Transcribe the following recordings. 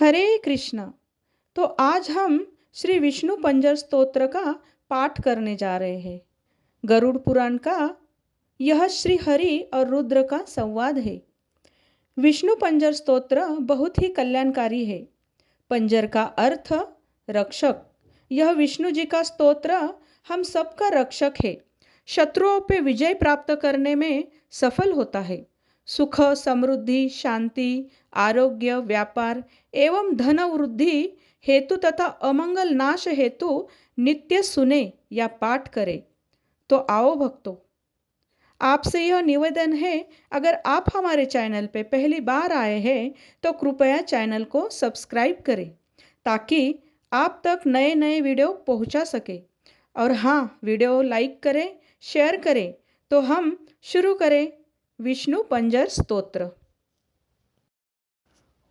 हरे कृष्ण। तो आज हम श्री विष्णु पंजर स्तोत्र का पाठ करने जा रहे हैं। गरुड़ पुराण का यह श्री हरि और रुद्र का संवाद है। विष्णु पंजर स्तोत्र बहुत ही कल्याणकारी है। पंजर का अर्थ, रक्षक। यह विष्णु जी का स्तोत्र हम सबका रक्षक है। शत्रुओं पर विजय प्राप्त करने में सफल होता है। सुख, समृद्धि, शांति, आरोग्य, व्यापार एवं धन वृद्धि हेतु तथा अमंगल नाश हेतु नित्य सुने या पाठ करें। तो आओ भक्तों, आपसे यह निवेदन है, अगर आप हमारे चैनल पे पहली बार आए हैं तो कृपया चैनल को सब्सक्राइब करें, ताकि आप तक नए नए वीडियो पहुँचा सके। और हाँ वीडियो लाइक करें, शेयर करें तो हम शुरू करें विष्णु पंजर स्तोत्र।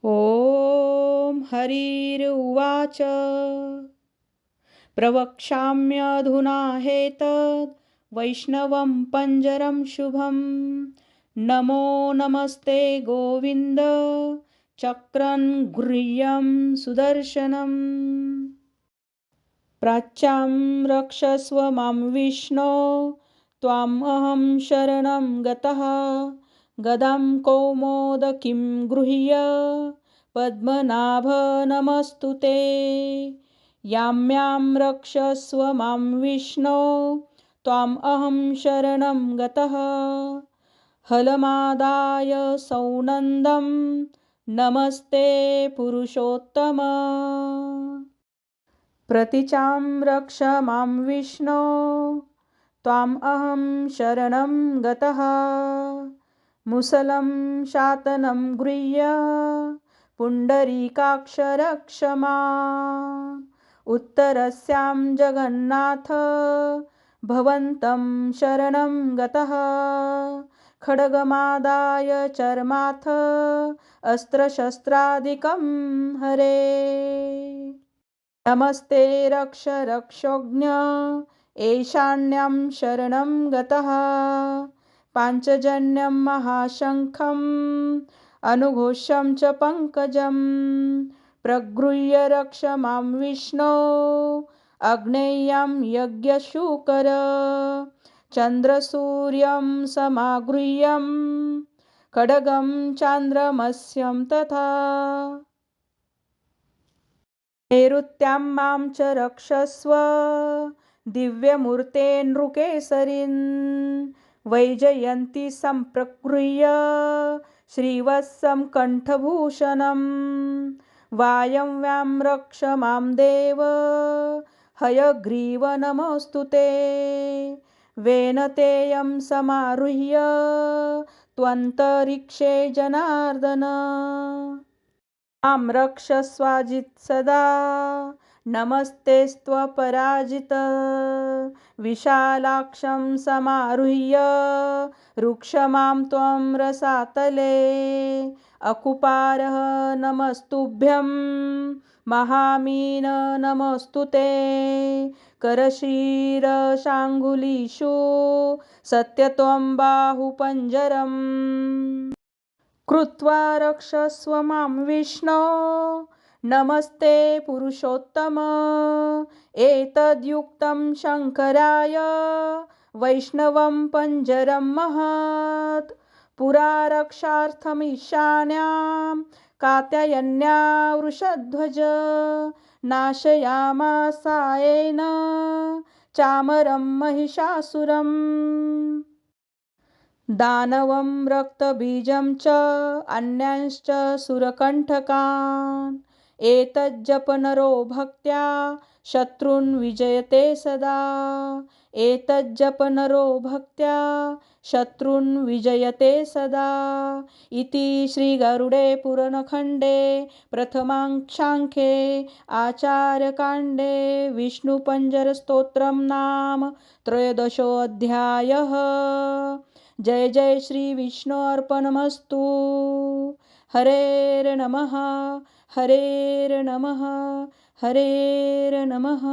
ॐ हरिर्वाच प्रवक्ष्याम्यधुना हेतद् वैष्णवं पञ्जरं शुभं नमो नमस्ते गोविन्द। चक्रन् गृह्यं सुदर्शनम्। प्राच्यां रक्षस्व मां विष्णो अहं शरणं गतः। गदां कौमोदकीं गृह्य? पद्मनाभ नमस्तु ते याम्यां रक्षस्व मां विष्णो। त्वाम् अहं शरणं गतः। हलमादाय सौनन्दं। नमस्ते पुरुषोत्तम। प्रतिचां रक्ष मां विष्णो त्वाम् अहं शरणं गतः। मुसलं शातनं गृह्य। पुण्डरीकाक्षरक्षमा। उत्तरस्यां जगन्नाथ। भवन्तं शरणं गतः। खड्गमादाय चर्माथ। अस्त्रशस्त्रादिकं हरे। नमस्ते रक्ष रक्षोज्ञ एषाण्यां शरणं गतः। पाञ्चजन्यं महाशङ्खम् अनुघोषं च पङ्कजं। प्रगृह्य रक्ष मां विष्णो अग्नेयं यज्ञशूकर। चन्द्रसूर्यं समागृह्यं खड्गं चान्द्रमस्यं तथा। नैऋत्यां मां च रक्षस्व दिव्यमूर्ते नृकेसरीन् वैजयन्ती सम्प्रगृह्य श्रीवत्सं कण्ठभूषणं वायं रक्ष मां देव हयग्रीव नमोऽस्तु ते वेनतेयं समारुह्य त्वन्तरिक्षे जनार्दन। आं रक्षस्वाजित् सदा नमस्तेस्त्वपराजित विशालाक्षं समारुह्य। रुक्षमां त्वं रसातले। अकुपारः नमस्तुभ्यं। महामीन नमस्तु ते। करशीरशाङ्गुलीषु सत्यत्वं बाहुपञ्जरम्। कृत्वा रक्षस्व मां विष्णो। नमस्ते पुरुषोत्तम। एतद्युक्तं शङ्कराय वैष्णवं पञ्जरं महत्। पुरा रक्षार्थमीशान्यां कात्यायन्या वृषध्वज नाशयामासायेन चामरं महिषासुरम्। दानवं रक्तबीजं च अन्यांश्च सुरकण्ठकान्। एतज्जपनरो भक्त्या शत्रून् विजयते सदा। एतज्जपनरो भक्त्या शत्रून् विजयते सदा। इति श्रीगरुडे पुरणखण्डे प्रथमाङ्क्षाङ्खे आचार्यकाण्डे विष्णुपञ्जरस्तोत्रं नाम त्रयोदशोऽध्यायः। जय जय श्रीविष्णु अर्पणमस्तु। हरेर नमः हरेर नमः हरेर नमः।